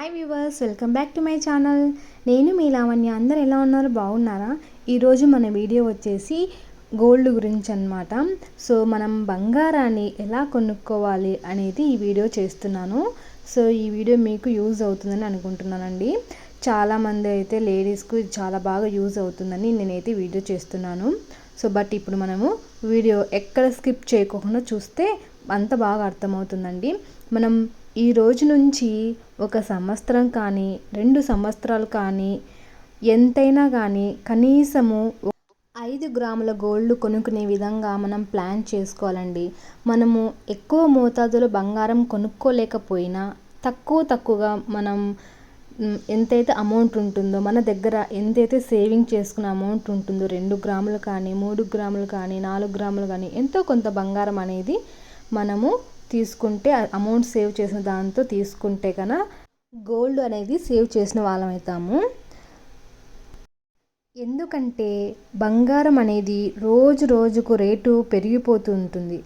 Hi viewers welcome back to my channel నేను మీ లావణ్య అందరు ఎలా ఉన్నారు? బాగున్నారా? ఈరోజు మన వీడియో వచ్చేసి గోల్డ్ గురించి అన్నమాట సో మనం బంగారాన్ని ఎలా కొనుక్కోవాలి అనేది ఈ వీడియో చేస్తున్నాను. సో ఈ వీడియో మీకు యూజ్ అవుతుందని అనుకుంటున్నానండి. చాలామంది అయితే లేడీస్కు ఇది చాలా బాగా యూజ్ అవుతుందని నేనైతే వీడియో చేస్తున్నాను. సో బట్ ఇప్పుడు మనము వీడియో ఎక్కడ స్కిప్ చేయకుండా చూస్తే అంత బాగా అర్థమవుతుందండి. మనం ఈ రోజు నుంచి ఒక సంవత్సరం కానీ రెండు సంవత్సరాలు కానీ ఎంతైనా కానీ కనీసము ఐదు గ్రాముల గోల్డ్ కొనుక్కునే విధంగా మనం ప్లాన్ చేసుకోవాలండి. మనము ఎక్కువ మోతాదులో బంగారం కొనుక్కోలేకపోయినా తక్కువ తక్కువగా మనం ఎంతైతే అమౌంట్ ఉంటుందో మన దగ్గర ఎంతైతే సేవింగ్ చేసుకున్న అమౌంట్ ఉంటుందో రెండు గ్రాములు కానీ మూడు గ్రాములు కానీ నాలుగు గ్రాములు కానీ ఎంతో కొంత బంగారం అనేది మనము తీసుకుంటే అమౌంట్ సేవ్ చేసిన దాంతో తీసుకుంటే కన గోల్డ్ అనేది సేవ్ చేసిన వాళ్ళం అవుతాము ఎందుకంటే బంగారం అనేది రోజు రోజుకు రేటు పెరిగిపోతూ ఉంటుంది.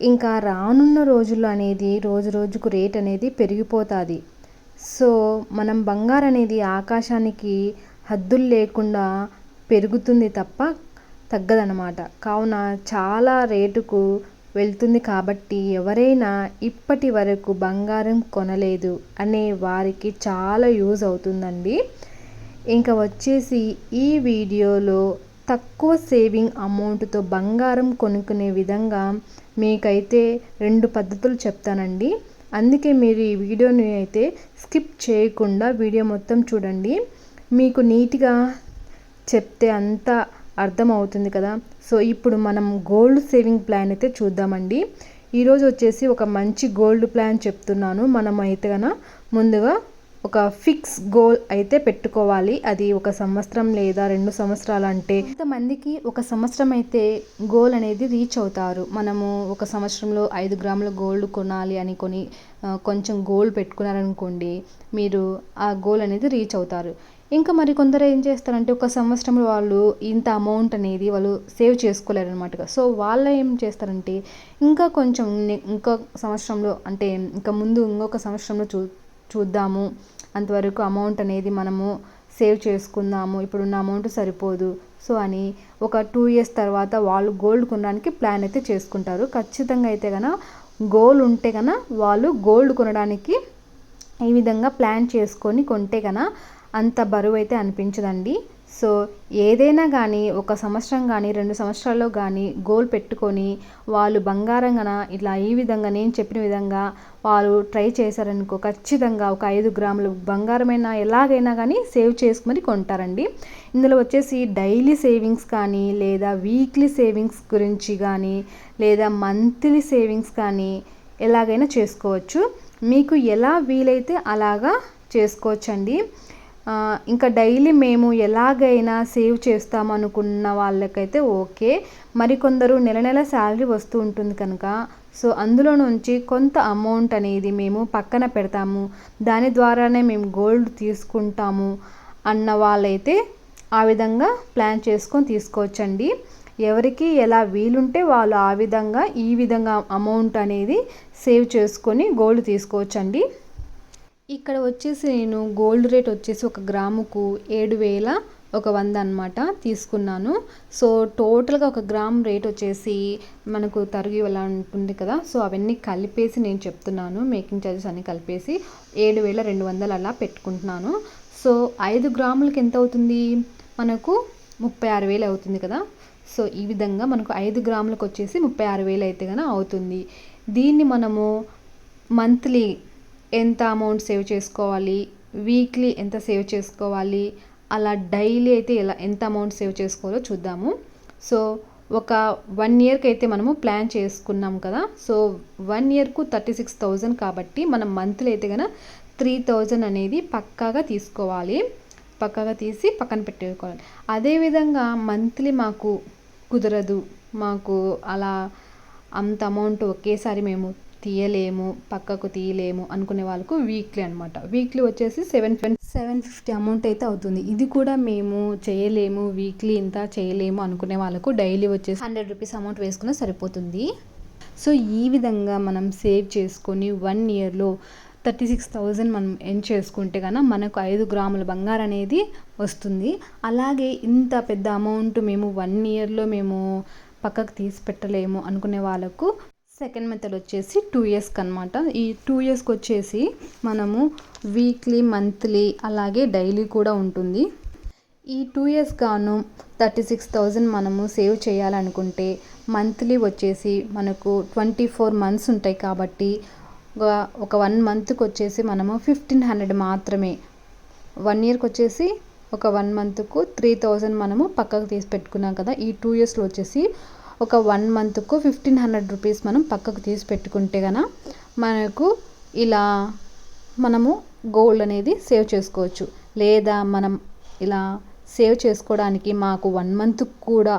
ఇంకా రానున్న రోజుల్లో అనేది రోజు రోజుకు రేట్ అనేది పెరిగిపోతుంది. సో మనం బంగారం అనేది ఆకాశానికి హద్దులు లేకుండా పెరుగుతుంది తప్ప తగ్గదనమాట కావున చాలా రేటుకు వెళ్తుంది కాబట్టి ఎవరైనా ఇప్పటి వరకు బంగారం కొనలేదు అనే వారికి చాలా యూజ్ అవుతుందండి. ఇంకా వచ్చేసి ఈ వీడియోలో తక్కువ సేవింగ్ అమౌంట్తో బంగారం కొనుక్కునే విధంగా మీకైతే రెండు పద్ధతులు చెప్తానండి. అందుకే మీరు ఈ వీడియోని అయితే స్కిప్ చేయకుండా వీడియో మొత్తం చూడండి. మీకు నీట్గా చెప్తే అంతా అర్థమవుతుంది కదా. సో ఇప్పుడు మనం గోల్డ్ సేవింగ్ ప్లాన్ అయితే చూద్దామండి. ఈరోజు వచ్చేసి ఒక మంచి గోల్డ్ ప్లాన్ చెప్తున్నాను. మనం అయితే కన ముందుగా ఒక ఫిక్స్ గోల్ అయితే పెట్టుకోవాలి. అది ఒక సంవత్సరం లేదా రెండు సంవత్సరాలు అంటే కొంతమందికి ఒక సంవత్సరం అయితే గోల్ అనేది రీచ్ అవుతారు. మనము ఒక సంవత్సరంలో ఐదు గ్రాముల గోల్డ్ కొనాలి అని కొని కొంచెం గోల్డ్ పెట్టుకున్నారనుకోండి మీరు ఆ గోల్ అనేది రీచ్ అవుతారు. ఇంకా మరి కొందరు ఏం చేస్తారంటే ఒక సంవత్సరంలో వాళ్ళు ఇంత అమౌంట్ అనేది వాళ్ళు సేవ్ చేసుకోలేరు అనమాట సో వాళ్ళు ఏం చేస్తారంటే ఇంకా కొంచెం ఇంకో సంవత్సరంలో అంటే ఇంకా ముందు ఇంకొక సంవత్సరంలో చూ చూద్దాము. అంతవరకు అమౌంట్ అనేది మనము సేవ్ చేసుకుందాము. ఇప్పుడున్న అమౌంట్ సరిపోదు. సో అని ఒక టూ ఇయర్స్ తర్వాత వాళ్ళు గోల్డ్ కొనడానికి ప్లాన్ అయితే చేసుకుంటారు. ఖచ్చితంగా అయితే కన గోల్ ఉంటే కన వాళ్ళు గోల్డ్ కొనడానికి ఈ విధంగా ప్లాన్ చేసుకొని కొంటే కన అంత బరువు అయితే అనిపించదండి. సో ఏదైనా కానీ ఒక సంవత్సరం కానీ రెండు సంవత్సరాల్లో కానీ గోల్ పెట్టుకొని వాళ్ళు బంగారంగా ఇలా ఇట్లా ఈ విధంగా నేను చెప్పిన విధంగా వాళ్ళు ట్రై చేశారనుకో ఖచ్చితంగా ఒక ఐదు గ్రాములు బంగారమైనా ఎలాగైనా కానీ సేవ్ చేసుకుని కొంటారండి. ఇందులో వచ్చేసి డైలీ సేవింగ్స్ కానీ లేదా వీక్లీ సేవింగ్స్ గురించి కానీ లేదా మంత్లీ సేవింగ్స్ కానీ ఎలాగైనా చేసుకోవచ్చు. మీకు ఎలా వీలైతే అలాగా చేసుకోవచ్చండి. ఇంకా డైలీ మేము ఎలాగైనా సేవ్ చేస్తాం అనుకున్న వాళ్ళకైతే ఓకే. మరికొందరు నెల నెల శాలరీ వస్తూ ఉంటుంది కనుక. సో అందులో నుంచి కొంత అమౌంట్ అనేది మేము పక్కన పెడతాము. దాని ద్వారానే మేము గోల్డ్ తీసుకుంటాము అన్న వాళ్ళైతే ఆ విధంగా ప్లాన్ చేసుకొని తీసుకోవచ్చండి. ఎవరికి ఎలా వీలుంటే వాళ్ళు ఆ విధంగా ఈ విధంగా అమౌంట్ అనేది సేవ్ చేసుకొని గోల్డ్ తీసుకోవచ్చండి. ఇక్కడ వచ్చేసి నేను గోల్డ్ రేట్ వచ్చేసి ఒక గ్రాముకు ఏడు వేల ఒక వంద అనమాట తీసుకున్నాను. సో టోటల్గా ఒక గ్రామ్ రేట్ వచ్చేసి మనకు తరుగు ఎలా ఉంటుంది కదా సో అవన్నీ కలిపేసి నేను చెప్తున్నాను. మేకింగ్ ఛార్జెస్ అన్నీ కలిపేసి ఏడు వేల రెండు వందలు అలా పెట్టుకుంటున్నాను. సో ఐదు గ్రాములకి ఎంత అవుతుంది? మనకు ముప్పై ఆరు వేలు అవుతుంది కదా. సో ఈ విధంగా మనకు ఐదు గ్రాములకు వచ్చేసి ముప్పై ఆరు వేలు అయితే కనుక అవుతుంది. దీన్ని మనము మంత్లీ ఎంత అమౌంట్ సేవ్ చేసుకోవాలి? వీక్లీ ఎంత సేవ్ చేసుకోవాలి? అలా డైలీ అయితే ఎలా ఎంత అమౌంట్ సేవ్ చేసుకోవాలో చూద్దాము. సో ఒక వన్ ఇయర్కి అయితే మనము ప్లాన్ చేసుకున్నాం కదా. సో వన్ ఇయర్కు థర్టీ సిక్స్ థౌజండ్ కాబట్టి మనం మంత్లీ అయితే కనుక త్రీ థౌజండ్ అనేది పక్కాగా తీసుకోవాలి. పక్కాగా తీసి పక్కన పెట్టుకోవాలి అదేవిధంగా మంత్లీ మాకు కుదరదు. మాకు అలా అంత అమౌంట్ ఒకేసారి మేము తీయలేము పక్కకు తీయలేము అనుకునే వాళ్ళకు వీక్లీ అనమాట వీక్లీ వచ్చేసి సెవెన్ సెవెన్ ఫిఫ్టీ అమౌంట్ అయితే అవుతుంది. ఇది కూడా మేము చేయలేము వీక్లీ ఇంత చేయలేము అనుకునే వాళ్ళకు డైలీ వచ్చేసి హండ్రెడ్ రూపీస్ అమౌంట్ వేసుకున్నా సరిపోతుంది. సో ఈ విధంగా మనం సేవ్ చేసుకొని వన్ ఇయర్లో థర్టీ సిక్స్ థౌజండ్ మనం ఎన్ చేసుకుంటే కనుక మనకు ఐదు గ్రాముల బంగారం అనేది వస్తుంది. అలాగే ఇంత పెద్ద అమౌంట్ మేము వన్ ఇయర్లో మేము పక్కకు తీసి పెట్టలేము అనుకునే వాళ్ళకు సెకండ్ మెథడ్ వచ్చేసి టూ ఇయర్స్కి అనమాట ఈ టూ ఇయర్స్కి వచ్చేసి మనము వీక్లీ మంత్లీ అలాగే డైలీ కూడా ఉంటుంది. ఈ టూ ఇయర్స్ గాను థర్టీ సిక్స్ థౌజండ్ మనము సేవ్ చేయాలనుకుంటే మంత్లీ వచ్చేసి మనకు ట్వంటీ ఫోర్ మంత్స్ ఉంటాయి కాబట్టి ఒక వన్ మంత్కి వచ్చేసి మనము ఫిఫ్టీన్ హండ్రెడ్ మాత్రమే. వన్ ఇయర్కి వచ్చేసి ఒక వన్ మంత్కు త్రీ థౌజండ్ మనము పక్కకు తీసి పెట్టుకున్నాం కదా. ఈ టూ ఇయర్స్లో వచ్చేసి ఒక వన్ మంత్కు ఫిఫ్టీన్ హండ్రెడ్ రూపీస్ మనం పక్కకు తీసి పెట్టుకుంటే కనుక మనకు ఇలా మనము గోల్డ్ అనేది సేవ్ చేసుకోవచ్చు. లేదా మనం ఇలా సేవ్ చేసుకోవడానికి మాకు వన్ మంత్ కూడా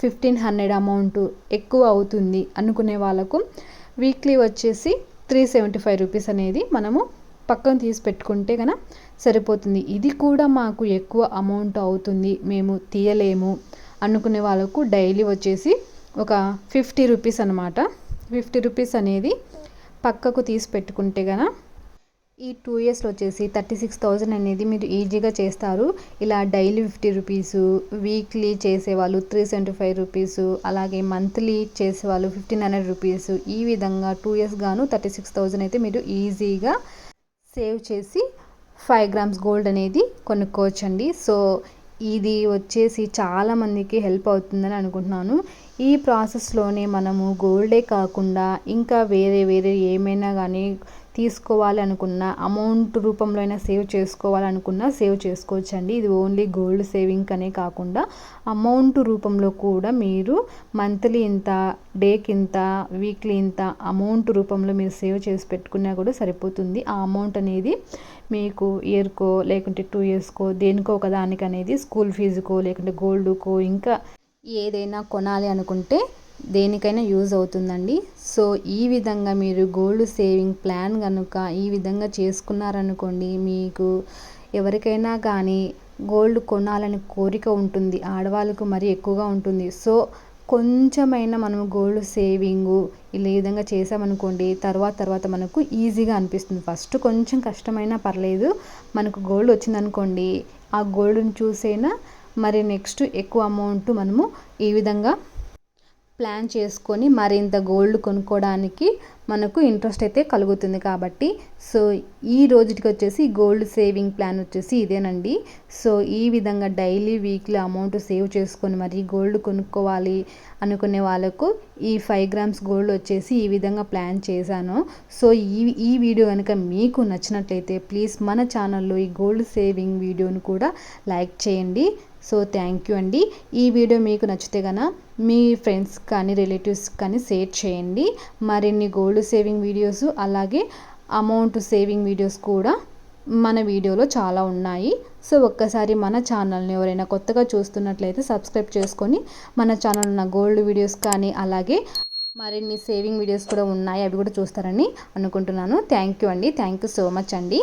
ఫిఫ్టీన్ హండ్రెడ్ అమౌంట్ ఎక్కువ అవుతుంది అనుకునే వాళ్ళకు వీక్లీ వచ్చేసి త్రీ సెవెంటీ ఫైవ్ రూపీస్ అనేది మనము పక్కన తీసి పెట్టుకుంటే కనుక సరిపోతుంది. ఇది కూడా మాకు ఎక్కువ అమౌంట్ అవుతుంది. మేము తీయలేము. అనుకునే వాళ్ళకు డైలీ వచ్చేసి ఒక ఫిఫ్టీ రూపీస్ అనమాట ఫిఫ్టీ రూపీస్ అనేది పక్కకు తీసి పెట్టుకుంటే గన ఈ టూ ఇయర్స్లో వచ్చేసి థర్టీ సిక్స్ థౌజండ్ అనేది మీరు ఈజీగా చేస్తారు. ఇలా డైలీ ఫిఫ్టీ రూపీసు వీక్లీ చేసేవాళ్ళు త్రీ సెవెంటీ ఫైవ్ రూపీసు అలాగే మంత్లీ చేసేవాళ్ళు ఫిఫ్టీన్ హండ్రెడ్ రూపీస్ ఈ విధంగా టూ ఇయర్స్ గాను థర్టీ సిక్స్ థౌజండ్ అయితే మీరు ఈజీగా సేవ్ చేసి ఫైవ్ గ్రామ్స్ గోల్డ్ అనేది కొనుక్కోవచ్చండి. సో ఇది వచ్చేసి చాలామందికి హెల్ప్ అవుతుందని అనుకుంటున్నాను. ఈ ప్రాసెస్లోనే మనము గోల్డే కాకుండా ఇంకా వేరే వేరే ఏమైనా కానీ తీసుకోవాలనుకున్న అమౌంట్ రూపంలో అయినా సేవ్ చేసుకోవాలనుకున్నా సేవ్ చేసుకోవచ్చు అండి ఇది ఓన్లీ గోల్డ్ సేవింగ్ అనే కాకుండా అమౌంట్ రూపంలో కూడా మీరు మంత్లీ ఇంత డేకి ఇంత వీక్లీ ఇంత అమౌంట్ రూపంలో మీరు సేవ్ చేసి పెట్టుకున్నా కూడా సరిపోతుంది. ఆ అమౌంట్ అనేది మీకు ఇయర్కో లేకుంటే టూ ఇయర్స్కో దేనికో ఒక దానికి అనేది స్కూల్ ఫీజుకో లేకుంటే గోల్డ్కో ఇంకా ఏదైనా కొనాలి అనుకుంటే దేనికైనా యూజ్ అవుతుందండి. సో ఈ విధంగా మీరు గోల్డ్ సేవింగ్ ప్లాన్ కనుక ఈ విధంగా చేసుకున్నారనుకోండి మీకు ఎవరికైనా కానీ గోల్డ్ కొనాలని కోరిక ఉంటుంది. ఆడవాళ్ళకు మరీ ఎక్కువగా ఉంటుంది. సో కొంచెమైనా మనం గోల్డ్ సేవింగ్ ఇలా ఈ విధంగా చేసామనుకోండి తర్వాత తర్వాత మనకు ఈజీగా అనిపిస్తుంది. ఫస్ట్ కొంచెం కష్టమైనా పర్లేదు. మనకు గోల్డ్ వచ్చిందనుకోండి ఆ గోల్డ్ని చూసైనా మరి నెక్స్ట్ ఎక్కువ అమౌంట్ మనము ఈ విధంగా ప్లాన్ చేసుకొని మరింత గోల్డ్ కొనుక్కోవడానికి మనకు ఇంట్రెస్ట్ అయితే కలుగుతుంది కాబట్టి సో ఈ రోజుకి వచ్చేసి గోల్డ్ సేవింగ్ ప్లాన్ వచ్చేసి ఇదేనండి. సో ఈ విధంగా డైలీ వీక్లీ అమౌంట్ సేవ్ చేసుకొని మరి గోల్డ్ కొనుక్కోవాలి అనుకునే వాళ్ళకు ఈ ఫైవ్ గ్రామ్స్ గోల్డ్ వచ్చేసి ఈ విధంగా ప్లాన్ చేశాను. సో ఈ ఈ వీడియో కనుక మీకు నచ్చినట్లయితే ప్లీజ్ మన ఛానల్లో ఈ గోల్డ్ సేవింగ్ వీడియోను కూడా లైక్ చేయండి. సో థ్యాంక్ యూ అండి. ఈ వీడియో మీకు నచ్చితే కనుక మీ ఫ్రెండ్స్ కానీ రిలేటివ్స్ కానీ షేర్ చేయండి. మరిన్ని గోల్డ్ సేవింగ్ వీడియోస్ అలాగే అమౌంట్ సేవింగ్ వీడియోస్ కూడా మన వీడియోలో చాలా ఉన్నాయి. సో ఒక్కసారి మన ఛానల్ని ఎవరైనా కొత్తగా చూస్తున్నట్లయితే సబ్స్క్రైబ్ చేసుకొని మన ఛానల్ ఉన్న గోల్డ్ వీడియోస్ కానీ అలాగే మరిన్ని సేవింగ్ వీడియోస్ కూడా ఉన్నాయి. అవి కూడా చూస్తారని అనుకుంటున్నాను. థ్యాంక్ యూ అండి. థ్యాంక్ యూ సో మచ్ అండి.